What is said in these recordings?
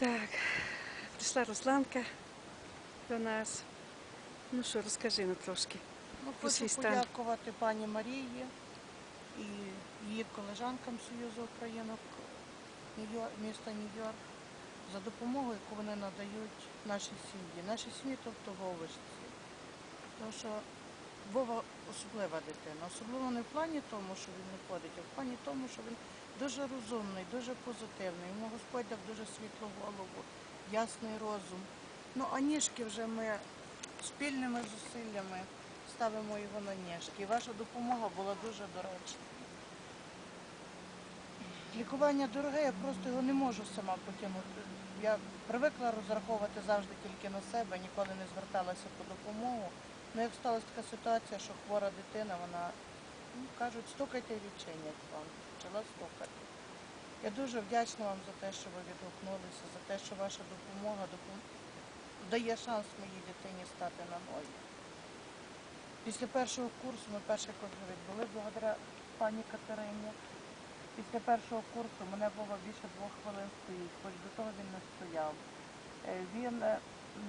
Так, прийшла Русланка до нас. Ну що, розкажи ну трошки. Ну, хочу подякувати пані Марії і її колежанкам Союзу Українок міста Нью-Йорк за допомогу, яку вони надають нашій сім'ї. Нашій сім'ї, тобто Вовишці. Тому що Вова особлива дитина. Особливо не в плані тому, що він не ходить, а в плані тому, що він дуже розумний, дуже позитивний. Йому Господь дав дуже світлу голову, ясний розум. Ну, а ніжки вже ми спільними зусиллями ставимо його на ніжки. І ваша допомога була дуже доречна. Лікування дороге, я просто його не можу сама потягнути. Я привикла розраховувати завжди тільки на себе, ніколи не зверталася по допомогу. Ну, як сталася така ситуація, що хвора дитина, вона, кажуть, стукайте і вам. Почала стукати. Я дуже вдячна вам за те, що ви відгукнулися, за те, що ваша допомога допом- дає шанс моїй дитині стати на ноги. Після першого курсу, ми перший курс відбули благодаря пані Катерині. Після першого курсу мене було більше двох хвилин стоїть, хоч до того він не стояв. Е, Він е,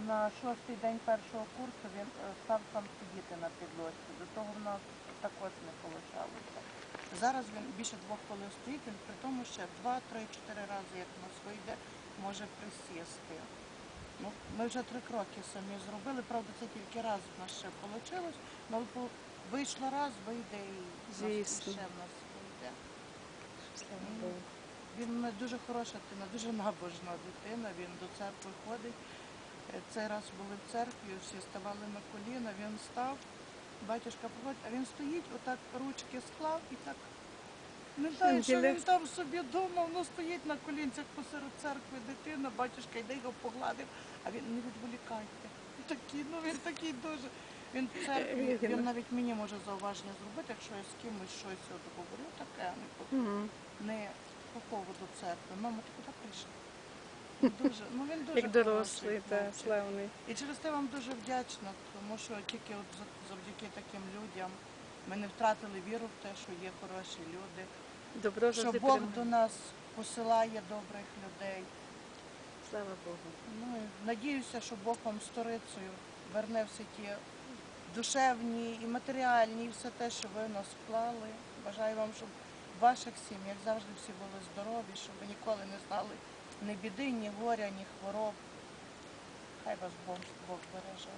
на шостий день першого курсу він е, став сам сидіти на підлозі. До того в нас також не вийшло. Зараз він більше двох хвилин стоїть, він при тому ще два, три, чотири рази, як в нас вийде, може присісти. Ну, ми вже три кроки самі зробили. Правда, це тільки раз в нас ще вийшло. Але вийшло раз, вийде і Звісно. ще в нас вийде. Він дуже хороша дитина, дуже набожна дитина. Він до церкви ходить. Е, Цей раз були в церкві, всі ставали на коліна, він став, батюшка а він стоїть, отак ручки склав і так. Не знаю, що він там собі думав, ну стоїть на колінцях посеред церкви дитина, батюшка йде його погладив, а він не відволікайте. Такий, ну він такий дуже. Він в церкві, Він- навіть мені може зауваження зробити, якщо я з кимось щось от говорю таке, не по не по поводу церкви. Мама, ти куди прийшла? Дуже, ну він дуже Як дорослий та хлопчик. славний. І через те вам дуже вдячна, тому що тільки от за- завдяки таким людям ми не втратили віру в те, що є хороші люди, Добро що завжди Бог перемагає. до нас посилає добрих людей. Слава Богу. Ну і надіюся, що Бог вам сторицею верне всі ті душевні і матеріальні, і все те, що ви в нас вклали. Бажаю вам, щоб в ваших сім'ях завжди всі були здорові, щоб ви ніколи не знали ні біди, ні горя, ні хвороб. Хай вас Бог, береже.